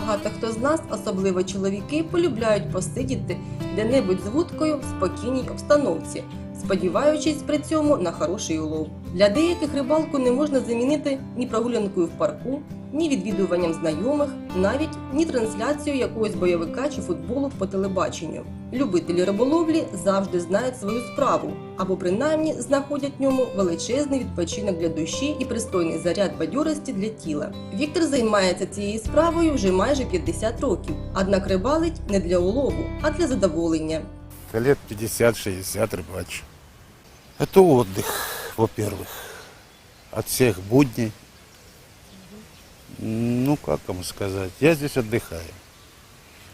Багато хто з нас, особливо чоловіки, полюбляють посидіти де-небудь з вудкою в спокійній обстановці, сподіваючись при цьому на хороший улов. Для деяких рибалку не можна замінити ні прогулянкою в парку, ні відвідуванням знайомих, навіть ні трансляцією якогось бойовика чи футболу по телебаченню. Любителі риболовлі завжди знають свою справу або принаймні знаходять в ньому величезний відпочинок для душі і пристойний заряд бадьорості для тіла. Віктор займається цією справою вже майже 50 років, однак рибалить не для улову, а для задоволення. Лет 50-60 рыбачу. Это отдых, во-первых, от всех будней. Ну, как вам сказать, я здесь отдыхаю.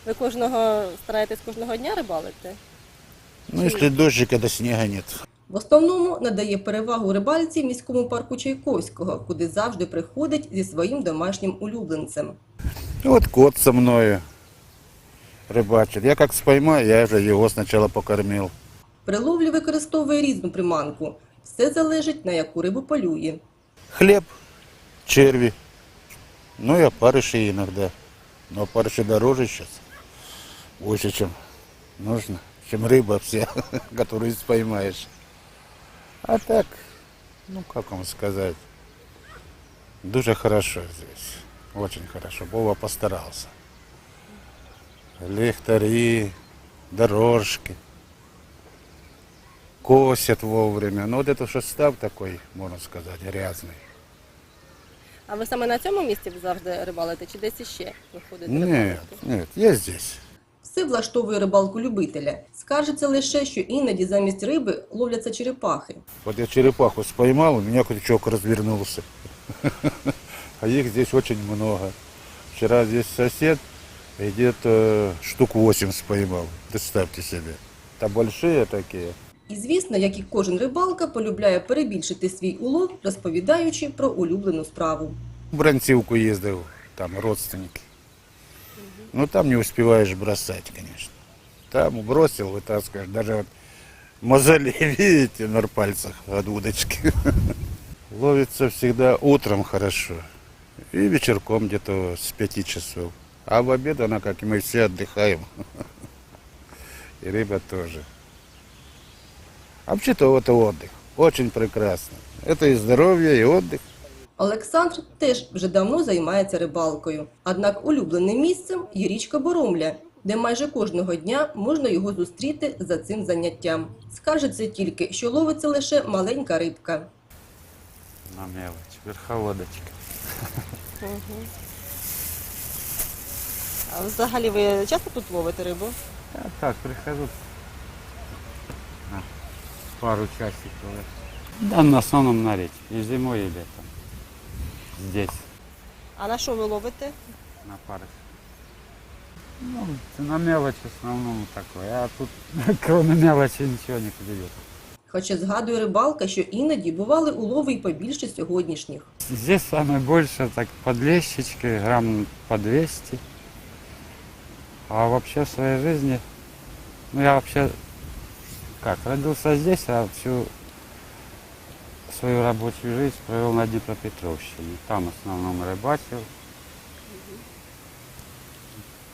Ви кожного стараєтесь кожного дня рибалити? Ну, если дождик, когда снега нет. В основному надає перевагу рибальці міському парку Чайковського, куди завжди приходить зі своїм домашнім улюбленцем. И вот кот со мною рыбачит. Я как споймаю, я уже его сначала покормил. При ловлі використовує різну приманку. Все залежить на яку рибу полює. Хлеб, черви, ну и опарыши иногда. Но опарыши дороже сейчас, больше, чем нужно, чем рыба вся, которую споймаешь. А так, ну как вам сказать, дуже хорошо здесь, очень хорошо. Вова постарался. Лихтари, дорожки, косят вовремя. Ну вот это состав такой, можно сказать, грязный. А ви саме на цьому місці завжди рибалите чи десь іще виходите Нет, рибалити? нет, я здесь. Все влаштовує рибалку любителя. Скажеться лише, що іноді замість риби ловляться черепахи. Вот я черепаху споймал, у меня крючок развернулся. А их здесь очень много. Вчера здесь сосед где-то штук 8 споймал. Представьте себе. Там большие такие. І звісно, як і кожен рибалка, полюбляє перебільшити свій улов, розповідаючи про улюблену справу. В Бранцівку ездил, там родственники. Ну там не успеваешь бросать, конечно. Там бросил, вытаскиваешь. Даже вот мозоли, видите, на пальцах от удочки. Ловится всегда утром хорошо. И вечерком где-то с пяти часов. А в обед она, как и мы все, отдыхаем. И рыба тоже. А вообще-то это отдых. Очень прекрасно. Это и здоровье, и отдых. Олександр теж вже давно займається рибалкою. Однак улюбленим місцем є річка Боромля, де майже кожного дня можна його зустріти за цим заняттям. Скажеться тільки, що ловиться лише маленька рибка. На мелочь, верховодочка. А взагалі ви часто тут ловите рибу? Я так, прихожу на пару часиков. Да, на основном на речь. И зимой, и летом. Здесь, А на що ви ловите? на парах. Ну, на мелочь в основном такое. А тут кроме мелочи ничего не подойдет. Хоча згадує рибалка, що іноді бували улови й побільше сьогоднішніх. Здесь самое больше так подлещички, грамм по 200. А вообще в своей жизни, ну я вообще, как, родился здесь, а всю свою рабочую жизнь провел на Днепропетровщине. Там в основном рыбачил.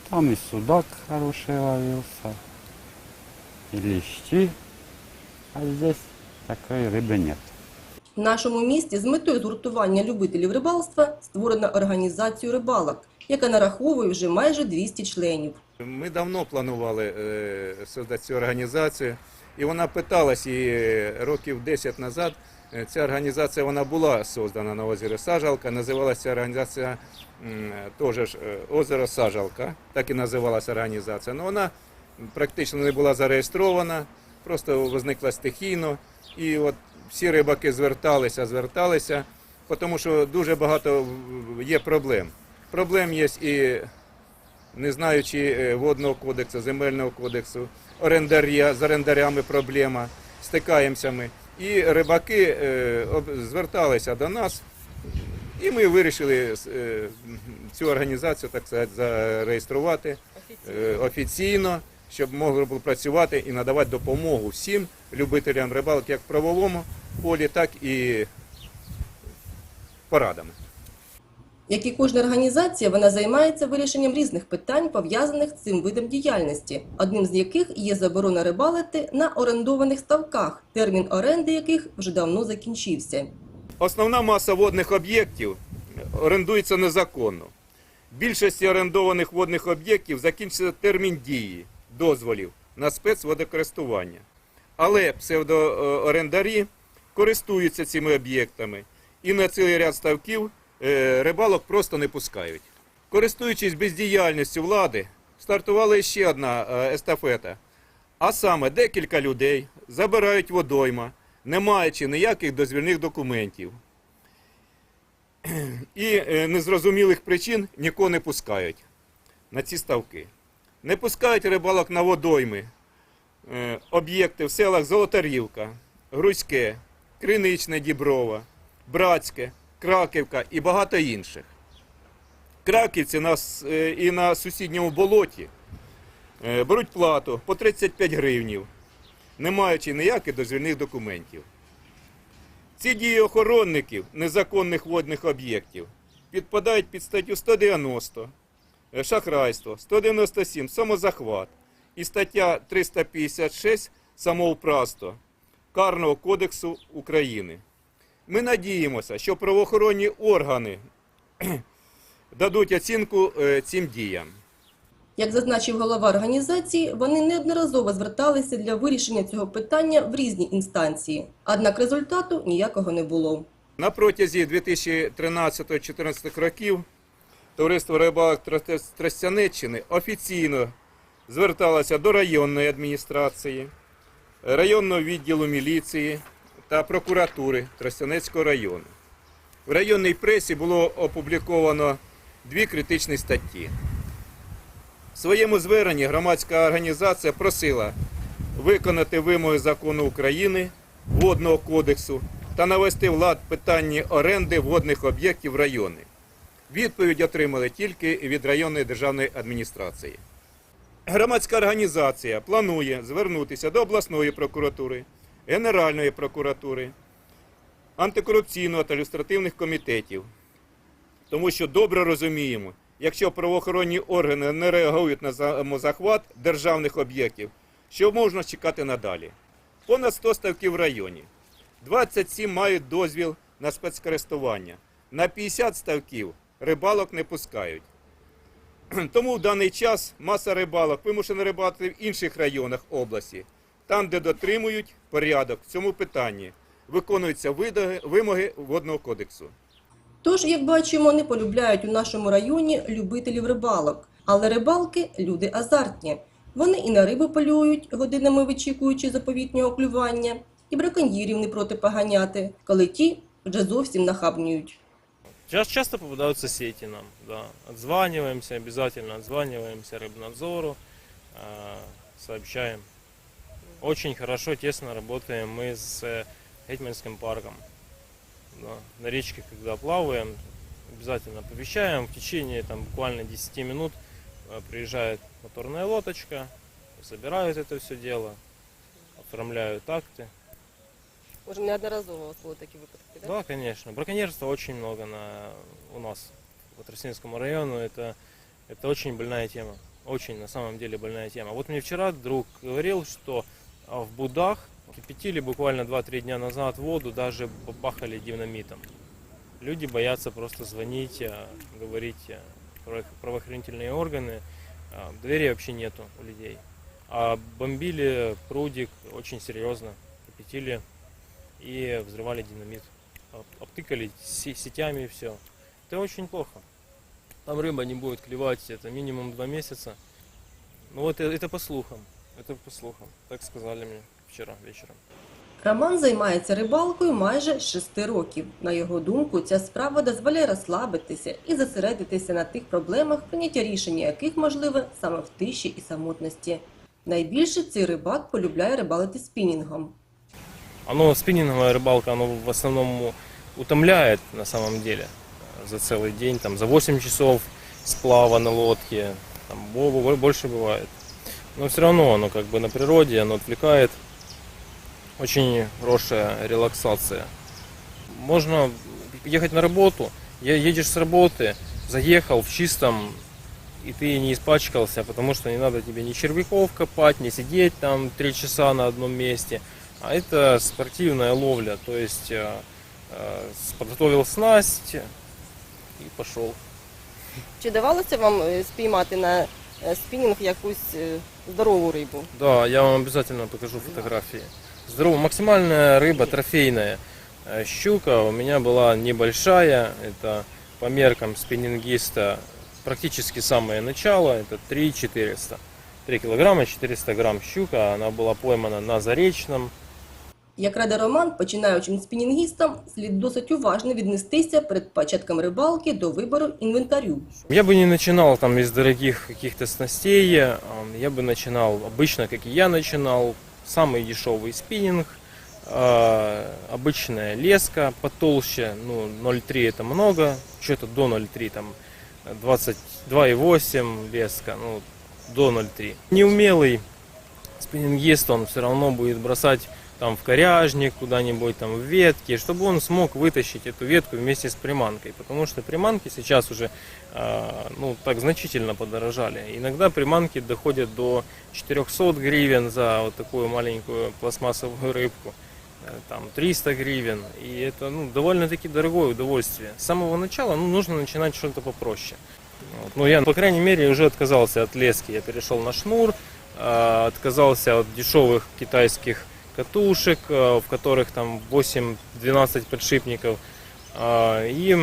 Там и судак хороший ловился, и лещи. А здесь такой рыбы нет. В нашому місті з метою згуртування любителів рибалства створена організацію рибалок, яка нараховує вже майже 200 членів. Ми давно планували е, создати цю організацію, і вона питалась і е, років 10 назад. е, Ця організація вона була создана на озері Сажалка. Називалася організація теж е, озеро Сажалка, так і називалася організація. Але вона практично не була зареєстрована, просто виникла стихійно. І от всі рибаки зверталися, зверталися, тому що дуже багато є проблем. Проблем є і не знаючи водного кодексу, земельного кодексу, орендаря, з орендарями проблема, стикаємося ми. І рибаки е, зверталися до нас, і ми вирішили е, цю організацію, так сказати, зареєструвати е, офіційно, щоб могли працювати і надавати допомогу всім любителям рибалки, як в правовому полі, так і порадами. Як і кожна організація, вона займається вирішенням різних питань, пов'язаних з цим видом діяльності, одним з яких є заборона рибалити на орендованих ставках, термін оренди яких вже давно закінчився. Основна маса водних об'єктів орендується незаконно. Більшості орендованих водних об'єктів закінчиться термін дії дозволів на спецводокористування. Але псевдоорендарі користуються цими об'єктами і на цілий ряд ставків рибалок просто не пускають. Користуючись бездіяльністю влади, стартувала ще одна е, естафета. А саме декілька людей забирають водойма, не маючи ніяких дозвільних документів. І е, незрозумілих причин нікого не пускають на ці ставки. Не пускають рибалок на водойми, е, об'єкти в селах Золотарівка, Грузьке, Криничне Діброва, Братське, Краківка і багато інших. Краківці нас е, і на сусідньому болоті е, беруть плату по 35 гривнів, не маючи ніяких дозвільних документів. Ці дії охоронників незаконних водних об'єктів підпадають під статтю 190 е, шахрайство, 197 самозахват і стаття 356 самоуправство Карного кодексу України. Ми надіємося, що правоохоронні органи дадуть оцінку е, цим діям. Як зазначив голова організації, вони неодноразово зверталися для вирішення цього питання в різні інстанції, однак результату ніякого не було. На протязі 2013-2014 років товариство рибалок Тростянеччини офіційно зверталося до районної адміністрації, районного відділу міліції та прокуратури Тростянецького району. В районній пресі було опубліковано дві критичні статті. В своєму зверненні громадська організація просила виконати вимоги закону України, водного кодексу та навести в лад питання оренди водних об'єктів райони. Відповідь отримали тільки від районної державної адміністрації. Громадська організація планує звернутися до обласної прокуратури, Генеральної прокуратури, антикорупційного та люстративних комітетів, тому що добре розуміємо, якщо правоохоронні органи не реагують на самозахват державних об'єктів, що можна чекати надалі? Понад 100 ставків в районі. 27 мають дозвіл на спецкористування. На 50 ставків рибалок не пускають. Тому в даний час маса рибалок вимушена рибати в інших районах області, там, де дотримують порядок в цьому питанні, виконуються вимоги водного кодексу. Тож, як бачимо, не полюбляють у нашому районі любителів рибалок. Але рибалки люди азартні. Вони і на рибу полюють, годинами вичікуючи заповітнього клювання, і браконьєрів не проти поганяти, коли ті вже зовсім нахабнюють. Сейчас часто попадаются сети нам, да. Отзваниваемся, обязательно отзваниваемся рыбнадзору, э, сообщаем. Очень хорошо, тесно работаем мы с э, Гетманским парком. Да. На речке, когда плаваем, обязательно оповещаем. В течение там, буквально 10 минут э, приезжает моторная лодочка, забирают это все дело, оформляют акты. Може, неодноразово у вас були такі випадки, так? Да, конечно. Браконьерства очень много на, у нас по Тростинскому району. Это, это очень больная тема. Очень, на самом деле, больная тема. Вот мне вчера друг говорил, что в Будах кипятили буквально 2-3 дня назад воду, даже бахали динамитом. Люди боятся просто звонить, а, говорить а, право- правоохранительные органы. А, Доверия вообще нету у людей. А бомбили прудик очень серьезно. Кипятили и взрывали динамит. Об- Обтыкали се- сетями и все. Это очень плохо. Там рыба не будет клевать, это минимум два месяца. Ну вот э- это по слухам. Это по слухам. Так сказали мне вчера вечером. Роман займається рибалкою майже з шести років. На його думку, ця справа дозволяє розслабитися і зосередитися на тих проблемах, прийняття рішення яких можливе саме в тиші і самотності. Найбільше цей рибак полюбляє рибалити спінінгом. Оно, спиннинговая рыбалка, оно в основном утомляет на самом деле за целый день, там за 8 часов сплава на лодке, там бо- бо- больше бывает. Но все равно оно как бы на природе, оно отвлекает. Очень хорошая релаксация. Можно ехать на работу едешь с работы, заехал в чистом, и ты не испачкался, потому что не надо тебе ни червяков копать, не сидеть там три часа на одном месте. А это спортивная ловля, то есть э, э, подготовил снасть и пошел. Чи давалося вам е, спіймати на спінінг якусь е, здорову рибу? Да, я вам обязательно покажу фотографии. Здорово, максимальная рыба трофейная. Э, Щука у меня была небольшая, это по меркам спиннингиста практически самое начало, это 3 400. 3 килограмма 400 грамм щука, она была поймана на Заречном. Як раде Роман, починаючим спінінгістам, слід досить уважно віднестися перед початком рибалки до вибору інвентарю. Я бы не начинал там из дорогих каких-то снастей, э, я бы начинал обычно, как и я начинал, самый дешевый спиннинг, э, обычная леска потолще, ну 0,3 это много, что-то до 0,3 там 22,8 леска, ну до 0,3. Неумелый спиннингист, он все равно будет бросать там в коряжник, куда-нибудь там в ветки, чтобы он смог вытащить эту ветку вместе с приманкой, потому что приманки сейчас уже а, ну, так значительно подорожали. Иногда приманки доходят до 400 гривен за вот такую маленькую пластмассовую рыбку, э, там 300 гривен, и это ну, довольно-таки дорогое удовольствие. С самого начала ну, нужно начинать что-то попроще. Вот. Ну, я, по крайней мере, уже отказался от лески, я перешел на шнур, а, отказался от дешевых китайских катушек, э, в которых там 8-12 подшипников. А, И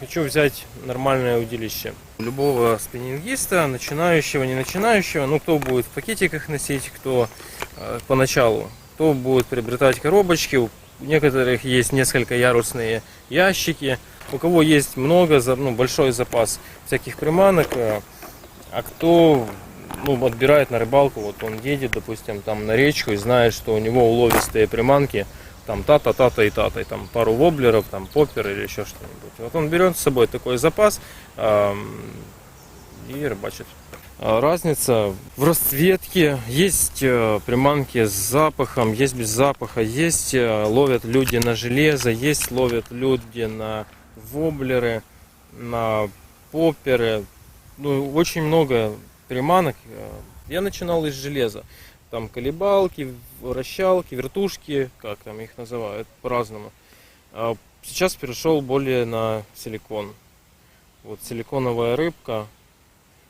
хочу взять нормальное удилище. Любого спиннингиста, начинающего, не начинающего, ну кто будет в пакетиках носить, кто э, поначалу, кто будет приобретать коробочки, у некоторых есть несколько ярусные ящики, у кого есть много, ну, большой запас всяких приманок, э, а кто ну, отбирает на рыбалку, вот он едет, допустим, там на речку и знает, что у него уловистые приманки, там та-та, та-та и та-та, и там пару воблеров, там поппер или еще что-нибудь. Вот он берет с собой такой запас ам, и рыбачит. А, Разница в расцветке. Есть э, приманки с запахом, есть без запаха. Есть э, ловят люди на железо, есть ловят люди на воблеры, на попперы. Ну, очень много приманок. Я начинал из железа. Там колебалки, вращалки, вертушки, как там их называют по-разному. А Сейчас перешел более на силикон. Вот силиконовая рыбка,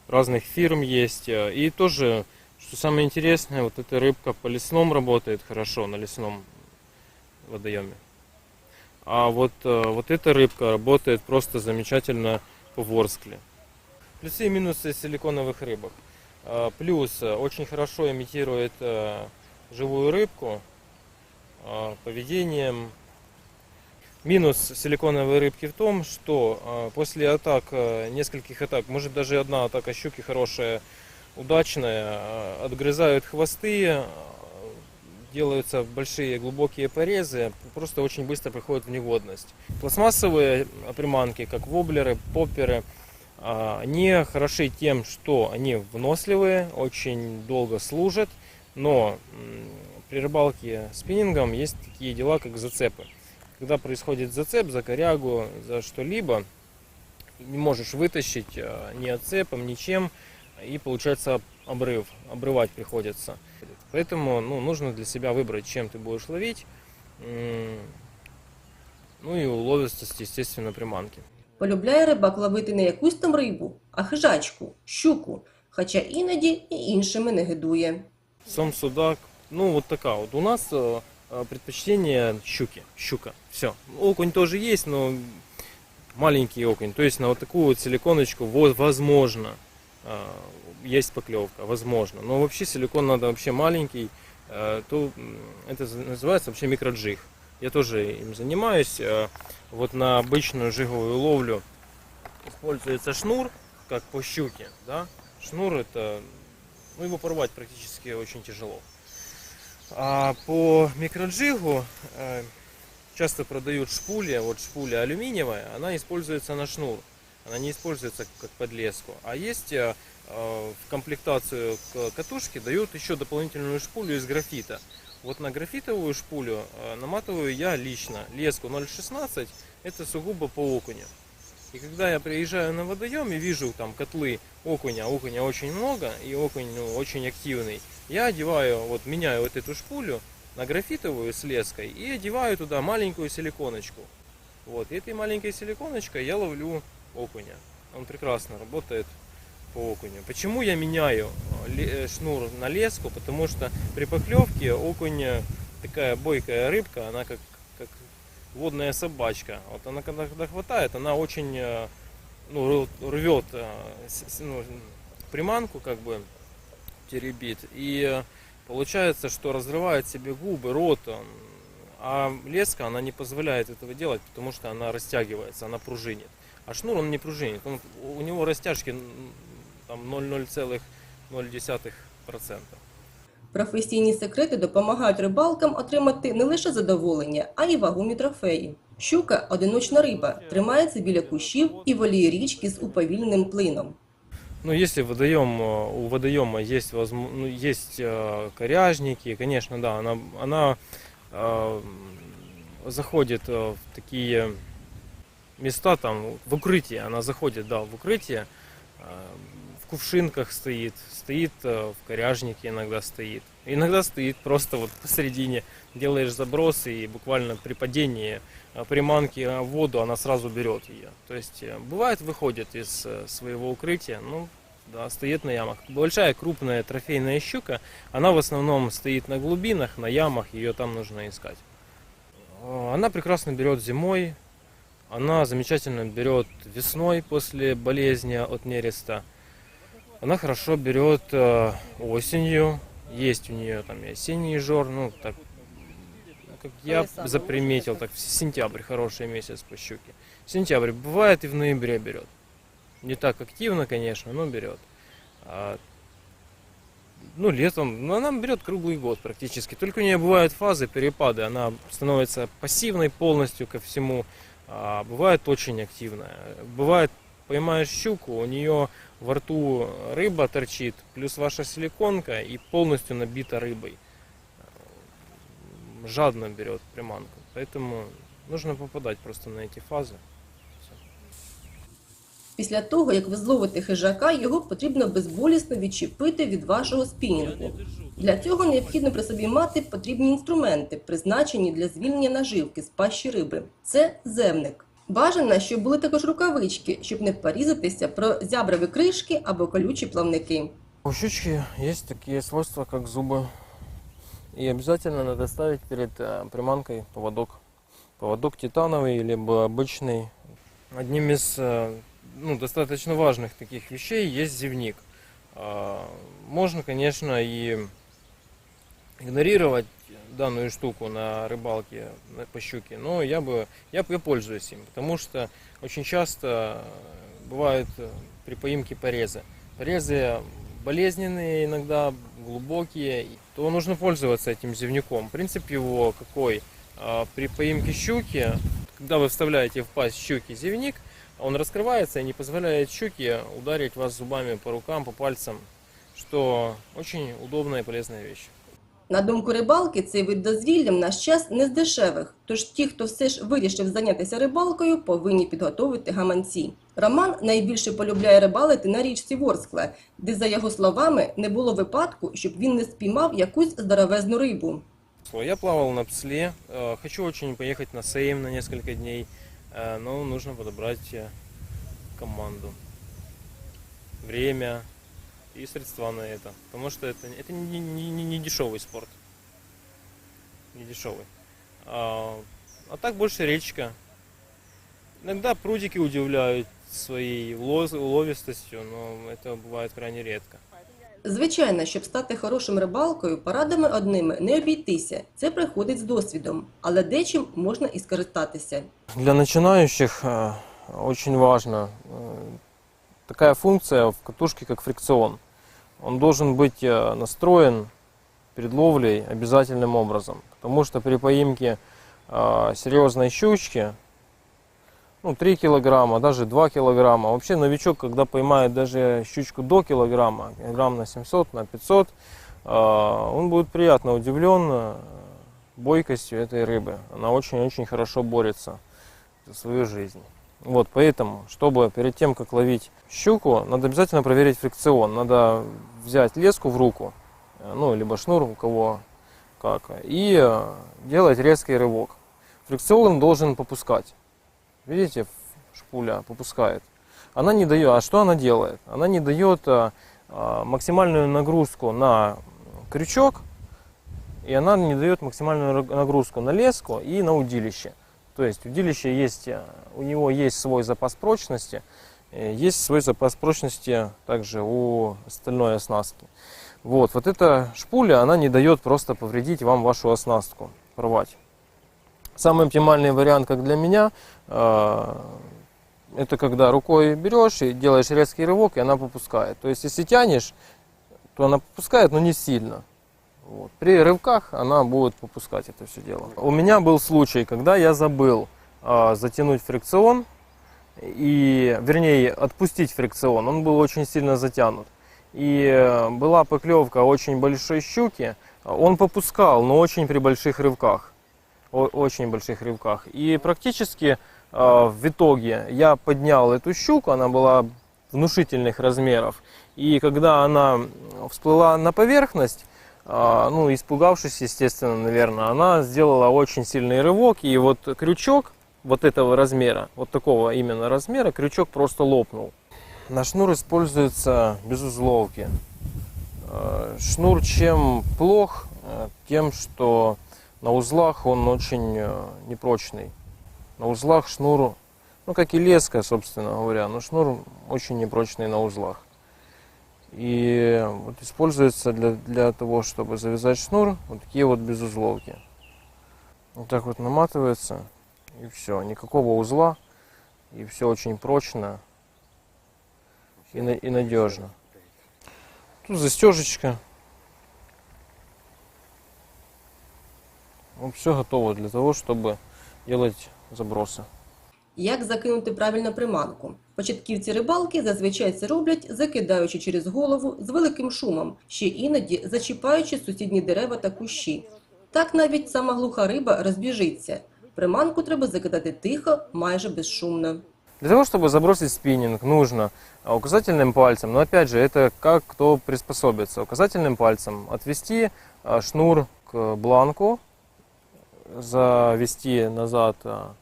разных фирм есть. И тоже, что самое интересное, вот эта рыбка по лесном работает хорошо, на лесном водоеме. А вот, э, вот эта рыбка работает просто замечательно по ворскле. Плюсы и минусы силиконовых рыбок. А, Плюс э, очень хорошо имитирует э, живую рыбку а, поведением. Минус силиконовой рыбки в том, что а, после атак, э, нескольких атак, может даже одна атака щуки хорошая, удачная, отгрызают хвосты, делаются большие глубокие порезы, просто очень быстро приходят в негодность. Пластмассовые приманки, как воблеры, попперы, они хороши тем, что они выносливые, очень долго служат, но при рыбалке спиннингом есть такие дела, как зацепы. Когда происходит зацеп за корягу, за что-либо, не можешь вытащить а, ни отцепом, ничем, и получается обрыв, обрывать приходится. Поэтому ну, нужно для себя выбрать, чем ты будешь ловить, ну и уловистость, естественно, приманки. Полюбляє рибак ловити не якусь там рибу, а хижачку, щуку, хоча іноді і іншими не гидує. Сам судак, ну вот такая вот. У нас э, э, предпочтение щуки, щука, все. Окунь тоже есть, но маленький окунь. То есть на вот такую вот силиконочку вот, возможно э, есть поклевка, возможно. Но вообще силикон надо вообще маленький, э, то м, это за- называется вообще микроджиг. Я тоже им занимаюсь. Э, Вот на обычную жиговую ловлю используется шнур, как по щуке, да. Шнур это, ну его порвать практически очень тяжело. А по микроджигу э, часто продают шпули, вот шпуля алюминиевая, она используется на шнур, она не используется как подлеску. А есть э, в комплектацию к катушке дают еще дополнительную шпулю из графита. Вот на графитовую шпулю э, наматываю я лично леску 0,16, это сугубо по окуню. И когда я приезжаю на водоем и вижу там котлы окуня, окуня очень много и окунь ну, очень активный, я одеваю, вот меняю вот эту шпулю на графитовую с леской и одеваю туда маленькую силиконочку. Вот, и этой маленькой силиконочкой я ловлю окуня. Он прекрасно работает по окуню. Почему я меняю э, э, шнур на леску? Потому что при поклевке окунь э, такая бойкая рыбка, она как, как водная собачка. Вот она когда, когда хватает, она очень ну, рв- рвет ну, приманку, как бы теребит. И получается, что разрывает себе губы, рот. А леска, она не позволяет этого делать, потому что она растягивается, она пружинит. А шнур он не пружинит. Он, у него растяжки там 0,0,0%. Професійні секрети допомагають рибалкам отримати не лише задоволення, а й вагомі трофеї. Щука – одиночна риба, тримається біля кущів і воліє річки з уповільненим плином. Ну, если водоем, э, у водоема есть, возм- ну, есть э, коряжники, конечно, да, она, она э, заходит э, в такие места, там, в укрытие, она заходит, да, в укрытие, э, в кувшинках стоит, стоит э, в коряжнике иногда стоит. Иногда стоит просто вот посередине, делаешь заброс и буквально при падении э, приманки в воду она сразу берет ее. То есть э, бывает выходит из своего укрытия, ну да, стоит на ямах. Большая крупная трофейная щука, она в основном стоит на глубинах, на ямах, ее там нужно искать. Она прекрасно берет зимой, она замечательно берет весной после болезни от нереста. Она хорошо берет э, осенью. Есть у нее там и осенний жор, ну так как я заприметил, так в сентябрь хороший месяц по щуке. Сентябрь бывает и в ноябре берет. Не так активно, конечно, но берет. А, ну, летом, ну, она берет круглый год практически. Только у нее бывают фазы, перепады. Она становится пассивной полностью ко всему. А бывает очень активная. Бывает, поймаешь щуку, у нее во рту рыба торчит, плюс ваша силиконка и полностью набита рыбой. Жадно берет приманку. Поэтому нужно попадать просто на эти фазы. Після того, як ви зловите хижака, його потрібно безболісно відчепити від вашого спінінгу. Для цього необхідно при собі мати потрібні інструменти, призначені для звільнення наживки з пащі риби. Це земник. Бажано, щоб були також рукавички, щоб не порізатися про зяброві кришки або колючі плавники. У щучки есть такие свойства, как зубы. И обязательно надо ставить перед э, приманкой поводок. Поводок титановый, либо обычный. Одним из э, ну, достаточно важных таких вещей есть зевник. А, Можно, конечно, и игнорировать данную штуку на рыбалке на- по щуке, но я бы я, я пользуюсь им, потому что очень часто э, бывают э, при поимке порезы. Порезы болезненные, иногда глубокие, то нужно пользоваться этим зевняком. Принцип его какой? А, При поимке щуки, когда вы вставляете в пасть щуки зевник, он раскрывается и не позволяет щуке ударить вас зубами по рукам, по пальцам, что очень удобная и полезная вещь. На думку рибалки, цей вид дозвілля в наш час не з дешевих. Тож ті, хто все ж вирішив зайнятися рибалкою, повинні підготовити гаманці. Роман найбільше полюбляє рибалити на річці Ворскла, де, за його словами, не було випадку, щоб він не спіймав якусь здоровезну рибу. Я плавал на псле, э, хочу очень поехать на сейм на несколько дней, э, но нужно подобрать э, команду, время и средства на это, потому что это, это не, не- не- не дешевый спорт, не дешевый. А, а так больше речка. Иногда прудики удивляют своей улов- уловистостью, но это бывает крайне редко. Звичайно, щоб стати хорошим рибалкою, порадами одними не обійтися. Це приходить з досвідом, але дечим можна і скористатися. Для начинающих э, очень важно э, такая функция в катушке, как фрикцион. Он должен быть э, настроен перед ловлей обязательным образом. Потому что при поимке э, серьезной щучки, ну, 3 килограмма, даже 2 килограмма, вообще новичок, когда поймает даже щучку до килограмма, килограмм на 700, на 500, э, он будет приятно удивлен бойкостью этой рыбы. Она очень-очень хорошо борется за свою жизнь. Вот, поэтому, чтобы перед тем, как ловить щуку, надо обязательно проверить фрикцион. Надо взять леску в руку, э, ну, либо шнур, у кого как, и э, делать резкий рывок. Фрикцион должен попускать. Видите, шпуля попускает. Она не дает, а что она делает? Она не дает э, максимальную нагрузку на крючок, и она не дает максимальную нагрузку на леску и на удилище. То есть удилище есть, э, у него есть свой запас прочности, э, есть свой запас прочности также у остальной оснастки. Вот, вот эта шпуля, она не дает просто повредить вам вашу оснастку, порвать. Самый оптимальный вариант, как для меня, э, это когда рукой берешь и делаешь резкий рывок, и она попускает. То есть, если тянешь, то она попускает, но не сильно. Вот. При рывках она будет попускать это все дело. У меня был случай, когда я забыл а, затянуть фрикцион, и, вернее, отпустить фрикцион. Он был очень сильно затянут. И э, была поклевка очень большой щуки. Он попускал, но очень при больших рывках. О- очень больших рывках. И практически э, в итоге я поднял эту щуку, она была внушительных размеров. И когда она всплыла на поверхность, ну, испугавшись, естественно, наверное, она сделала очень сильный рывок, и вот крючок вот этого размера, вот такого именно размера, крючок просто лопнул. На шнур используется без узловки. Э, Шнур чем плох, э, тем, что на узлах он очень непрочный. На узлах шнур, ну как и леска, собственно говоря, но шнур очень непрочный на узлах. И вот используется для, для того, чтобы завязать шнур, вот такие вот безузловки. Вот так вот наматывается, и все, никакого узла, и все очень прочно и, на- и надежно. Тут застежечка. Вот все готово для того, чтобы делать забросы. Як закинути правильно приманку? Початківці рибалки зазвичай це роблять, закидаючи через голову з великим шумом, ще іноді зачіпаючи сусідні дерева та кущі. Так навіть сама глуха риба розбіжиться. Приманку треба закидати тихо, майже безшумно. Для того, чтобы забросить спиннинг, нужно а, указательным пальцем, но опять же, это как кто приспособится, указательным пальцем отвести а, шнур к бланку, завести назад а, а,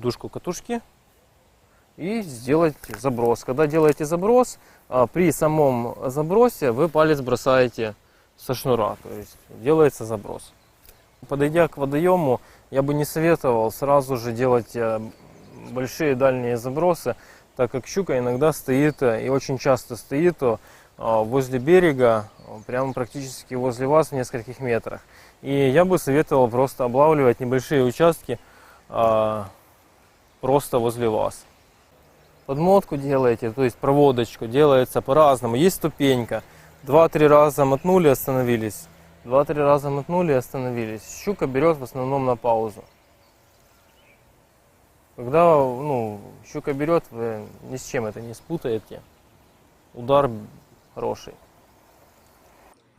дужку катушки и сделать заброс. Когда делаете заброс, а, при самом забросе вы палец бросаете со шнура, то есть делается заброс. Подойдя к водоему, я бы не советовал сразу же делать э, большие дальние забросы, так как щука иногда стоит э, и очень часто стоит э, возле берега, э, прямо практически возле вас в нескольких метрах. И я бы советовал просто облавливать небольшие участки э, просто возле вас. Подмотку делаете, то есть проводочку, делается по-разному. Есть ступенька. Два-три раза мотнули, остановились. Два-три раза мотнули и остановились. Щука берет в основном на паузу. Когда ну, щука берет, вы ни с чем это не спутаете. Удар хороший.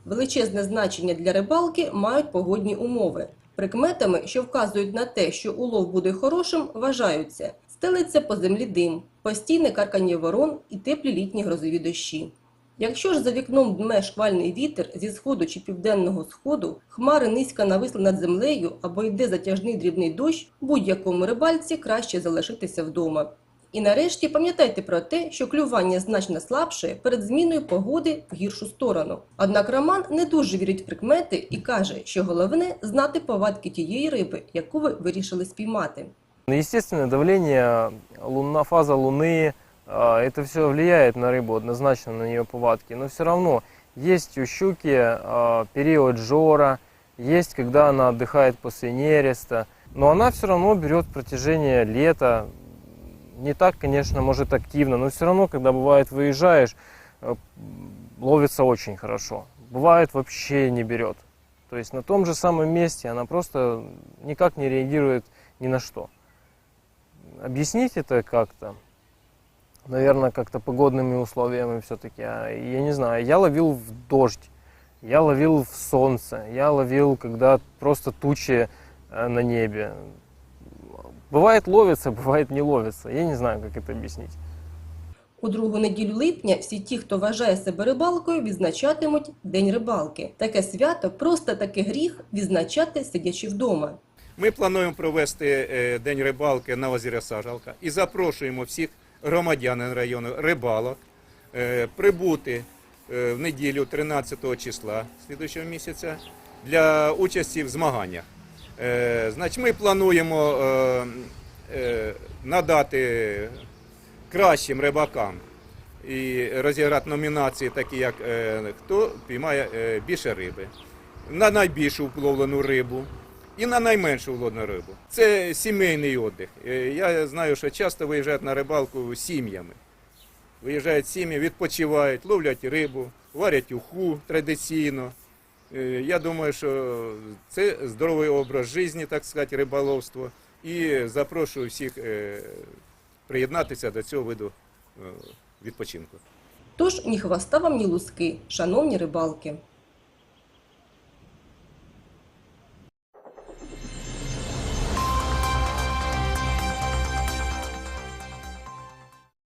Величезне значення для рибалки мають погодні умови. Прикметами, що вказують на те, що улов буде хорошим, вважаються стелиться по землі дим, постійне каркання ворон і теплі літні грозові дощі. Якщо ж за вікном дме шквальний вітер зі сходу чи південного сходу, хмари низько нависли над землею або йде затяжний дрібний дощ, будь-якому рибальці краще залишитися вдома. І нарешті пам'ятайте про те, що клювання значно слабше перед зміною погоди в гіршу сторону. Однак Роман не дуже вірить в прикмети і каже, що головне знати повадки тієї риби, яку ви вирішили спіймати. Естественное давление, луна, фаза Луны, а, это все влияет на рыбу, однозначно на нее повадки. Но все равно есть у щуки а, период жора, есть когда она отдыхает после нереста, но она все равно берет протяжение лета. Не так, конечно, может активно, но все равно, когда бывает выезжаешь, э, ловится очень хорошо. Бывает вообще не берет. То есть на том же самом месте она просто никак не реагирует ни на что. Объяснить это как-то, наверное, как-то погодными условиями все-таки. Я не знаю, я ловил в дождь, я ловил в солнце, я ловил, когда просто тучи э, на небе. Бывает ловится, бывает не ловится. Я не знаю, как это объяснить. У другу неділю липня всі ті, хто вважає себе рибалкою, відзначатимуть День рибалки. Таке свято просто таки гріх відзначати сидячи вдома. Ми плануємо провести е, День рибалки на озері Сажалка і запрошуємо всіх громадян району рибалок е, прибути е, в неділю 13 числа слідуючого місяця для участі в змаганнях. Е, Значить, ми плануємо е, е, надати кращим рибакам і розіграти номінації, такі як хто піймає більше риби, на найбільшу вловлену рибу і на найменшу вловлену рибу. Це сімейний віддих. Я знаю, що часто виїжджають на рибалку сім'ями. Виїжджають сім'ї, відпочивають, ловлять рибу, варять уху традиційно. Е, Я думаю, що це здоровий образ життя, так сказати, риболовство. І запрошую всіх е, приєднатися до цього виду е, відпочинку. Тож ні хвоста вам, ні луски, шановні рибалки.